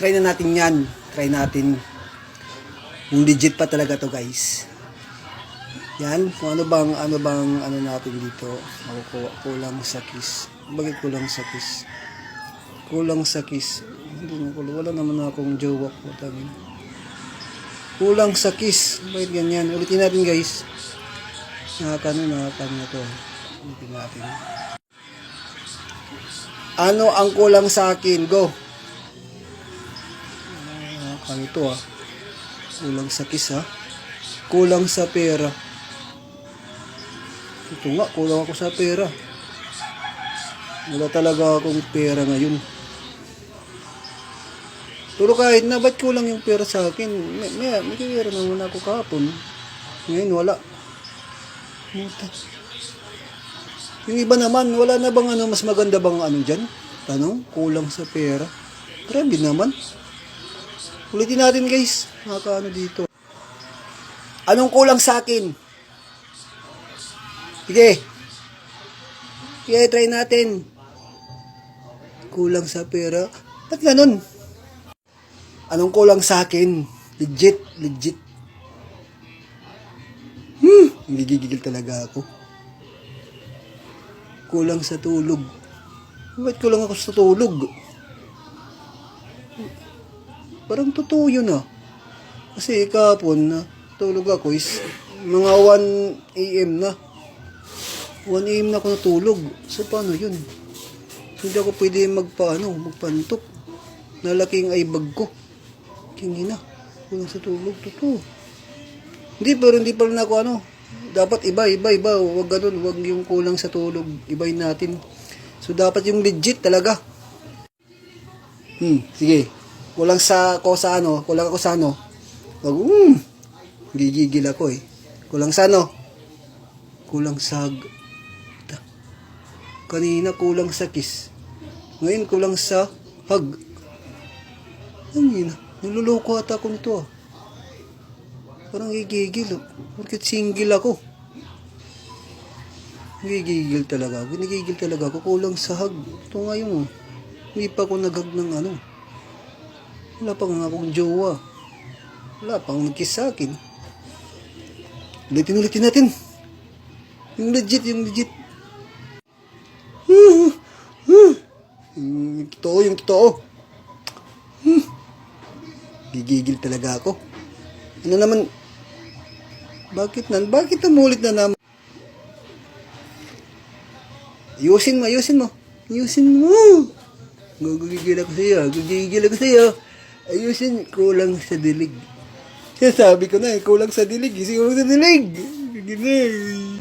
Try na natin yan. Try natin. Kung legit pa talaga to guys. Yan, kung ano bang, ano bang, ano natin dito. Makukuha, kulang sa kiss. Bakit kulang sa kiss? Kulang sa kiss. Wala naman akong jowa. Tangin. Kulang sa kiss. Bakit ganyan? Ulitin natin guys. Nakakano, nakakano na to. Ulitin natin. Ano ang kulang sa akin? Go. Nakakano to ah. Kulang sa kiss ha. Kulang sa pera. Ito nga, kulang ako sa pera. Wala talaga akong pera ngayon. Pero kahit na, ba't kulang yung pera sa akin? May, may, may pera naman ako kahapon. Ngayon, wala. Muta. Yung iba naman, wala na bang ano, mas maganda bang ano dyan? Tanong, kulang sa pera. Grabe naman. Ulitin natin guys. Nakakaano dito. Anong kulang sa akin? Sige. Sige, try natin. Kulang sa pera. Ba't ganun? Anong kulang sa akin? Legit, legit. Hmm, gigigil talaga ako. Kulang sa tulog. Ba't kulang ako sa tulog? Parang totoo yun ah. Kasi kahapon na tulog ako is mga 1 a.m. na. 1 a.m. na ako natulog. So paano yun? So, hindi ako pwede magpaano, magpantok. Nalaking ay bag ko. Kingina. Kulang sa tulog. Totoo. Hindi, pero hindi pa rin ako ano. Dapat iba, iba, iba. Huwag ganun. Huwag yung kulang sa tulog. Ibayin natin. So, dapat yung legit talaga. Hmm, sige. Kulang sa ko sa ano, kulang ako sa ano. Wag, um, gigigil ako eh. Kulang sa ano? Kulang sa Kanina kulang sa kiss. Ngayon kulang sa hug. Ang ina, niluloko ata ako nito ah. Parang gigigil. oh. Bakit single ako? Gigigil talaga ako. Nagigil talaga ako. Kulang sa hug. Ito ngayon oh. Hindi pa ako naghag ng ano. Wala pa nga akong jowa. Wala pa akong nagkiss sa akin. Ulitin ulitin natin. Yung legit, yung legit. Yung totoo, yung totoo. Hmm. Gigigil talaga ako. Ano naman, bakit nan? Bakit namulit na naman? Ayusin mo, ayusin mo. Ayusin mo. Gugigil ako sa'yo, gugigil ako sa'yo. Ayusin, kulang sa dilig. Kaya sabi ko na eh, kulang sa dilig. Kulang sa dilig. Eh.